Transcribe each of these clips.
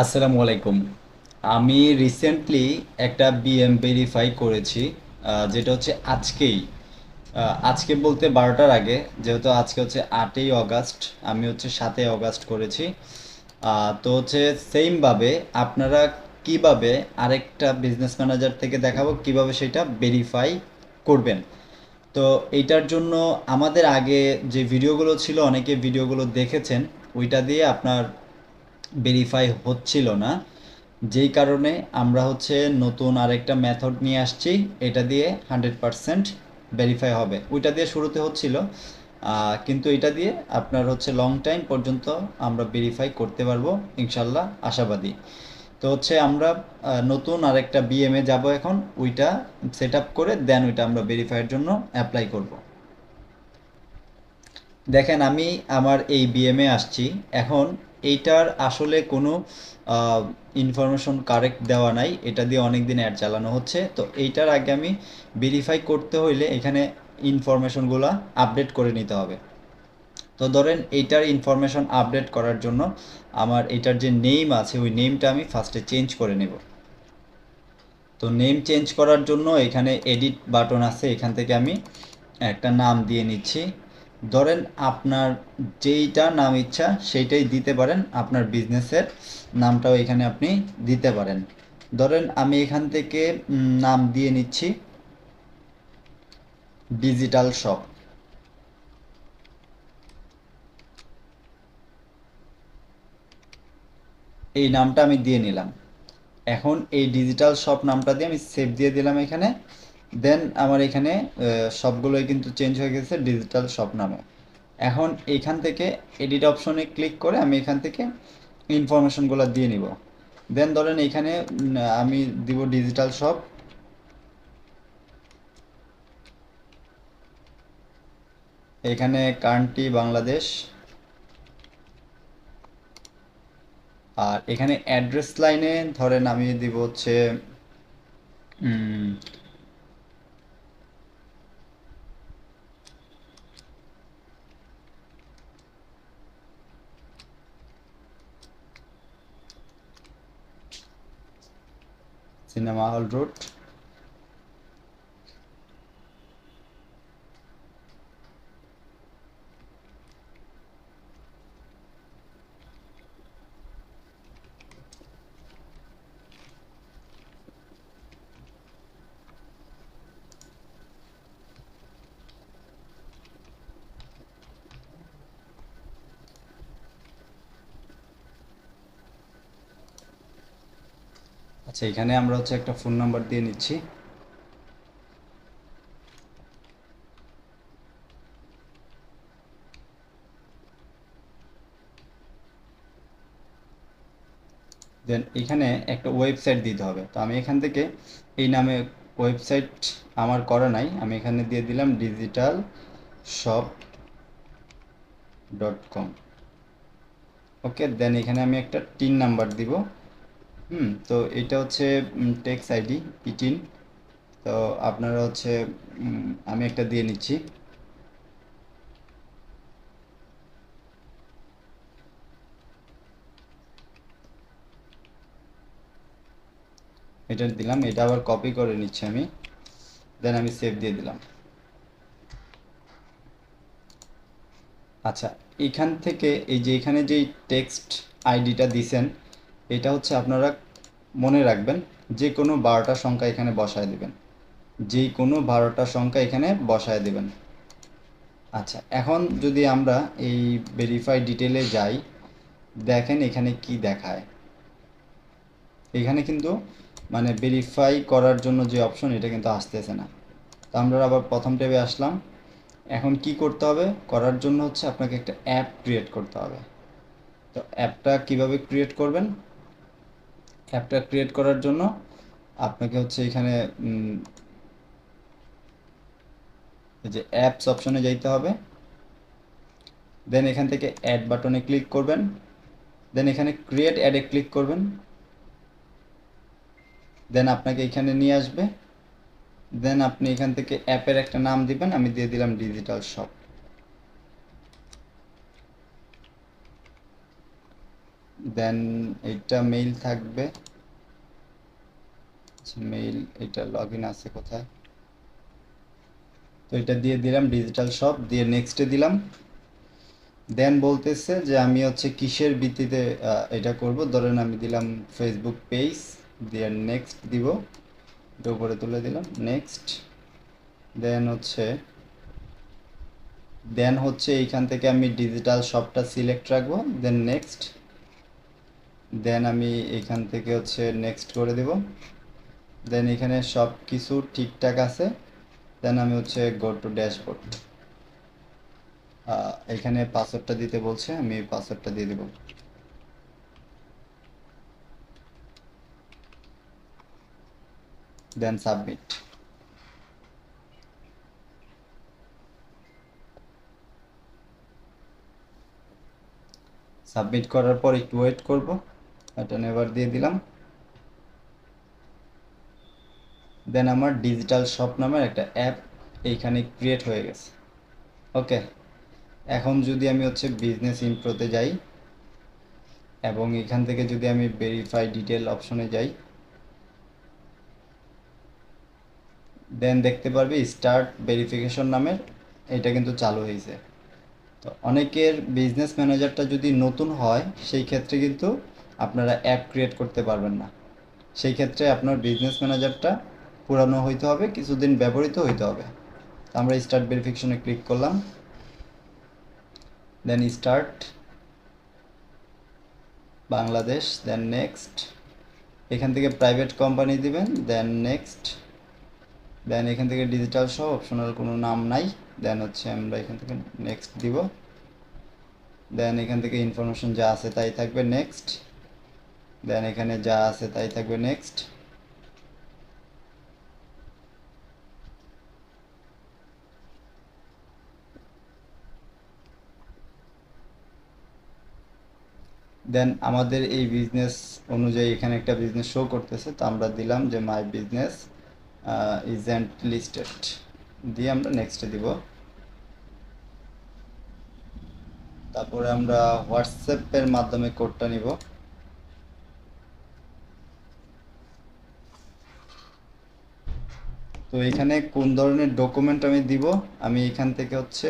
আসসালামু আলাইকুম। আমি রিসেন্টলি একটা বিএম ভেরিফাই করেছি যেটা হচ্ছে আজকেই। আজকে বলতে বারোটার আগে, যেহেতু আজকে হচ্ছে আটই অগাস্ট, আমি হচ্ছে সাতই অগাস্ট করেছি। তো হচ্ছে সেমভাবে আপনারা কীভাবে আরেকটা বিজনেস ম্যানেজার থেকে দেখাবো, কীভাবে সেটা ভেরিফাই করবেন। তো এইটার জন্য আমাদের আগে যে ভিডিওগুলো ছিল, অনেকে ভিডিওগুলো দেখেছেন, ওইটা দিয়ে আপনার ভেরিফাই হচ্ছিল না। যেই কারণে আমরা হচ্ছে নতুন আরেকটা মেথড নিয়ে আসছি, এটা দিয়ে হান্ড্রেড পারসেন্ট ভেরিফাই হবে। ওইটা দিয়ে শুরুতে হচ্ছিল কিন্তু এটা দিয়ে আপনার হচ্ছে লং টাইম পর্যন্ত আমরা ভেরিফাই করতে পারব ইনশাল্লাহ আশাবাদী। তো হচ্ছে আমরা নতুন আরেকটা বিএমএ যাব এখন, ওইটা সেট করে দেন ওইটা আমরা ভেরিফাইয়ের জন্য অ্যাপ্লাই করব। দেখেন আমি আমার এই বিএমএ আসছি, এখন এইটার আসলে কোনো ইনফরমেশন কারেক্ট দেওয়া নাই। এটা দিয়ে অনেক দিন অ্যাড চালানো হচ্ছে। তো এইটার আগে আমি ভেরিফাই করতে হইলে এখানে ইনফরমেশনগুলো আপডেট করে নিতে হবে। তো ধরেন এইটার ইনফরমেশন আপডেট করার জন্য আমার এটার যে নেম আছে, ওই নেমটা আমি ফার্স্টে চেঞ্জ করে নেব। তো নেম চেঞ্জ করার জন্য এখানে এডিট বাটন আছে। এখান থেকে আমি একটা নাম দিয়ে নিচ্ছি। ধরেন আপনার যেইটা নাম ইচ্ছা সেইটাই দিতে পারেন, আপনার বিজনেসের নামটাও এখানে আপনি দিতে পারেন। ধরেন আমি এখান থেকে নাম দিয়ে নিচ্ছি ডিজিটাল শপ এই নামটা আমি দিয়ে নিলাম। এখন এই ডিজিটাল শপ নামটা দিয়ে আমি সেভ দিয়ে দিলাম এখানে। দেন আমার এখানে সবগুলোই কিন্তু চেঞ্জ হয়ে গেছে ডিজিটাল শপ নামে। এখন এখান থেকে এডিট অপশনে ক্লিক করে আমি এখান থেকে ইনফরমেশনগুলো দিয়ে নিব। দেন ধরেন এখানে আমি দিব ডিজিটাল শপ এখানে কান্ট্রি বাংলাদেশ। আর এখানে অ্যাড্রেস লাইনে ধরেন আমি দিব হচ্ছে cinema hall road আচ্ছা এখানে আমরা হচ্ছে একটা ফোন নাম্বার দিয়ে নিচ্ছি। দেন এখানে একটা ওয়েবসাইট দিতে হবে। তো আমি এখান থেকে এই নামে ওয়েবসাইট আমার করা নাই। আমি এখানে দিয়ে দিলাম digital shop dot com okay then এখানে আমি একটা টিন নাম্বার দিব। হুম, তো এটা হচ্ছে টেক্স আইডি ইটিন তো আপনারা হচ্ছে আমি একটা দিয়ে নিচ্ছি। এটা দিলাম, এটা আবার কপি করে নিচ্ছি আমি। দেন আমি সেভ দিয়ে দিলাম। আচ্ছা এখান থেকে এই যে এখানে যেই টেক্সট আইডিটা দিছেন এটা হচ্ছে আপনারা মনে রাখবেন, যে কোনো বারোটা সংখ্যা এখানে বসায় দিবেন। যে কোনো বারোটা সংখ্যা এখানে বসায় দিবেন। আচ্ছা এখন যদি আমরা এই ভেরিফাই ডিটেলে যাই, দেখেন এখানে কি দেখায়। এখানে কিন্তু মানে ভেরিফাই করার জন্য যে অপশন এটা কিন্তু আসতেছে না। তো আমরা আবার প্রথম ট্যাবে আসলাম। এখন কি করতে হবে? করার জন্য হচ্ছে আপনাকে একটা অ্যাপ ক্রিয়েট করতে হবে। তো অ্যাপটা কীভাবে ক্রিয়েট করবেন? অ্যাপটা ক্রিয়েট করার জন্য আপনাকে হচ্ছে এখানে যে অ্যাপস অপশনে যাইতে হবে। দেন এখান থেকে অ্যাড বাটনে ক্লিক করবেন। দেন এখানে ক্রিয়েট অ্যাডে ক্লিক করবেন। দেন আপনাকে এখানে নিয়ে আসবে। দেন আপনি এখান থেকে অ্যাপের একটা নাম দিবেন। আমি দিয়ে দিলাম ডিজিটাল শপ দেন এটা মেইল থাকবে। মেইল এটা লগ ইন আছে কোথায়? তো এটা দিয়ে দিলাম ডিজিটাল শপ দিয়ে নেক্সটে দিলাম। দেন বলতেছে যে আমি হচ্ছে কিসের ভিত্তিতে এটা করব? ধরেন আমি দিলাম ফেসবুক পেজ দিয়ে নেক্সট দিব। এটা উপরে তুলে দিলাম নেক্সট দেন হচ্ছে দেন হচ্ছে এইখান থেকে আমি ডিজিটাল শপটা সিলেক্ট রাখব দেন নেক্সট দেন আমি এখান থেকে হচ্ছে নেক্সট করে দেব। দেন এখানে সব কিছু ঠিকঠাক আছে। দেন আমি হচ্ছে গো টু ড্যাশবোর্ড এখানে পাসওয়ার্ডটা দিতে বলছে, আমি পাসওয়ার্ডটা দিয়ে দেব। দেন সাবমিট সাবমিট করার পর একটু ওয়েট করব। এটা নেভার দিয়ে দিলাম। দেন আমার ডিজিটাল শপ নামের একটা অ্যাপ এইখানে ক্রিয়েট হয়ে গেছে। ওকে এখন যদি আমি হচ্ছে বিজনেস ইনপ্রোতে যাই এবং এখান থেকে যদি আমি ভেরিফাই ডিটেল অপশনে যাই দেন দেখতে পারবি স্টার্ট ভেরিফিকেশন নামের এটা কিন্তু চালু হয়েছে। তো অনেকের বিজনেস ম্যানেজারটা যদি নতুন হয়, সেই ক্ষেত্রে কিন্তু আপনারা অ্যাপ ক্রিয়েট করতে পারবেন না। সেই ক্ষেত্রে আপনার বিজনেস ম্যানেজারটা পুরানো হইতে হবে, কিছুদিন ব্যবহৃত হইতে হবে। আমরা স্টার্ট ভেরিফিকেশনে ক্লিক করলাম। Then start Bangladesh then next এখান থেকে প্রাইভেট কোম্পানি দিবেন দেন নেক্সট দেন এখান থেকে ডিজিটাল সহ অপশনাল কোনো নাম নাই। দেন হচ্ছে আমরা এখান থেকে নেক্সট দিব। দেন এখান থেকে ইনফরমেশন যা আছে তাই থাকবে নেক্সট দেন এখানে যা আছে তাই থাকবে নেক্সট দেন আমাদের এই বিজনেস অনুযায়ী এখানে একটা বিজনেস শো করতেছে। তো আমরা দিলাম যে মাই বিজনেস ইজেন্ট লিস্টেড দিয়ে আমরা নেক্সটে দিব। তারপরে আমরা হোয়াটসঅ্যাপের মাধ্যমে কোডটা নিব। তো এখানে কোন ধরনের ডকুমেন্ট আমি দিব? আমি এখান থেকে হচ্ছে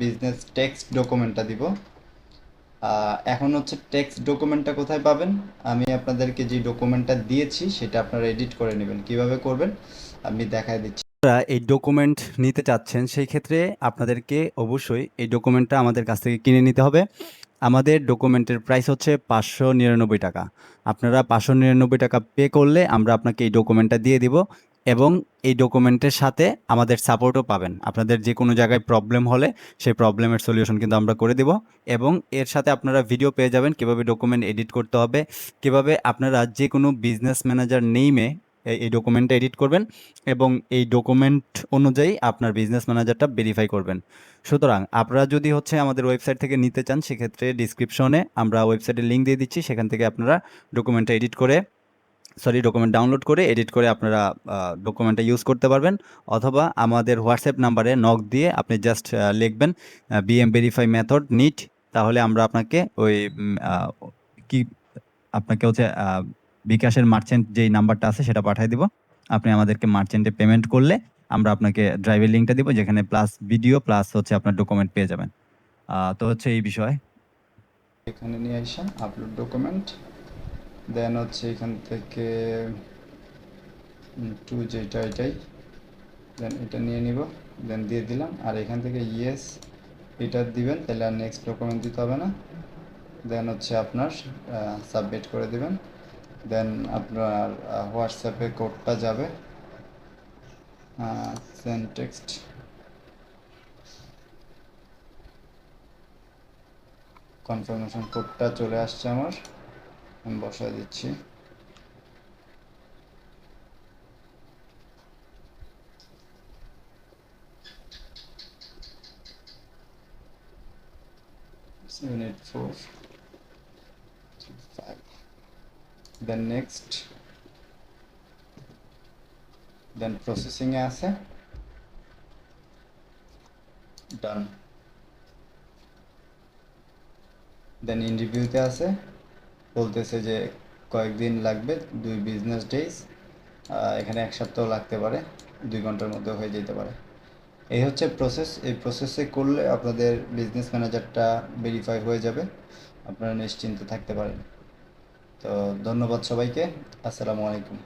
বিজনেস টেক্সট ডকুমেন্টটা দিব। এখন হচ্ছে টেক্সট ডকুমেন্টটা কোথায় পাবেন? আমি আপনাদেরকে যে ডকুমেন্টটা দিয়েছি, সেটা আপনারা এডিট করে নেবেন। কীভাবে করবেন? আমি দেখাই দিচ্ছি। যারা এই ডকুমেন্ট নিতে চাচ্ছেন, সেই ক্ষেত্রে আপনাদেরকে অবশ্যই এই ডকুমেন্টটা আমাদের কাছ থেকে কিনে নিতে হবে। আমাদের ডকুমেন্টের প্রাইস হচ্ছে পাঁচশো নিরানব্বই টাকা। আপনারা পাঁচশো নিরানব্বই টাকা পে করলে আমরা আপনাকে এই ডকুমেন্টটা দিয়ে দিব। এবং এই ডকুমেন্টের সাথে আমাদের সাপোর্টও পাবেন। আপনাদের যে কোনো জায়গায় প্রবলেম হলে সেই প্রবলেমের সলিউশন কিন্তু আমরা করে দেব এবং এর সাথে আপনারা ভিডিও পেয়ে যাবেন কীভাবে ডকুমেন্ট এডিট করতে হবে, কীভাবে আপনারা যে কোনো বিজনেস ম্যানেজার নেইমে এই- ডকুমেন্টটা এডিট করবেন এবং এই ডকুমেন্ট অনুযায়ী আপনার বিজনেস ম্যানেজারটা ভেরিফাই করবেন। সুতরাং আপনারা যদি হচ্ছে আমাদের ওয়েবসাইট থেকে নিতে চান, সেক্ষেত্রে ডিসক্রিপশনে আমরা ওয়েবসাইটের লিঙ্ক দিয়ে দিচ্ছি, সেখান থেকে আপনারা ডকুমেন্টটা এডিট করে সরি ডকুমেন্ট ডাউনলোড করে এডিট করে আপনারা ডকুমেন্টটা ইউজ করতে পারবেন। অথবা আমাদের হোয়াটসঅ্যাপ নাম্বারে নক দিয়ে আপনি জাস্ট লিখবেন বিএম ভেরিফাই মেথড নিট তাহলে আমরা আপনাকে ওই কি, আপনাকে হচ্ছে বিকাশের মার্চেন্ট যেই নাম্বারটা আছে সেটা পাঠিয়ে দিব। আপনি আমাদেরকে মার্চেন্টে পেমেন্ট করলে আমরা আপনাকে ড্রাইভের লিঙ্কটা দিব, যেখানে প্লাস ভিডিও প্লাস হচ্ছে আপনার ডকুমেন্ট পেয়ে যাবেন। তো হচ্ছে এই বিষয়। এখানে নিয়ে আসা আপলোড ডকুমেন্ট দেন হচ্ছে এখান থেকে টু যেটা এটাই। দেন এটা নিয়ে নিব দেন দিয়ে দিলাম। আর এখান থেকে ইয়েস এটা দিবেন, তাহলে আর নেক্সট ডকুমেন্ট দিতে হবে না। দেন হচ্ছে আপনার সাবমিট করে দিবেন। দেন আপনার হোয়াটসঅ্যাপে কোডটা যাবে। সেন্ড টেক্সট কনফার্মেশন কোডটা চলে আসছে আমার। আমি বসায় দিচ্ছি seven eight four three five then next then processing এ আছে done দেন ইন রিভিউতে আছে বলতেছে যে কয়েকদিন লাগবে, দুই বিজনেস ডেজ এখানে এক সপ্তাহ লাগতে পারে, দুই ঘণ্টার মধ্যে হয়ে যেতে পারে। এই হচ্ছে প্রসেস এই প্রসেসে করলে আপনাদের বিজনেস ম্যানেজারটা ভেরিফাই হয়ে যাবে, আপনারা নিশ্চিন্ত থাকতে পারেন। তো ধন্যবাদ সবাইকে, আসসালামু আলাইকুম।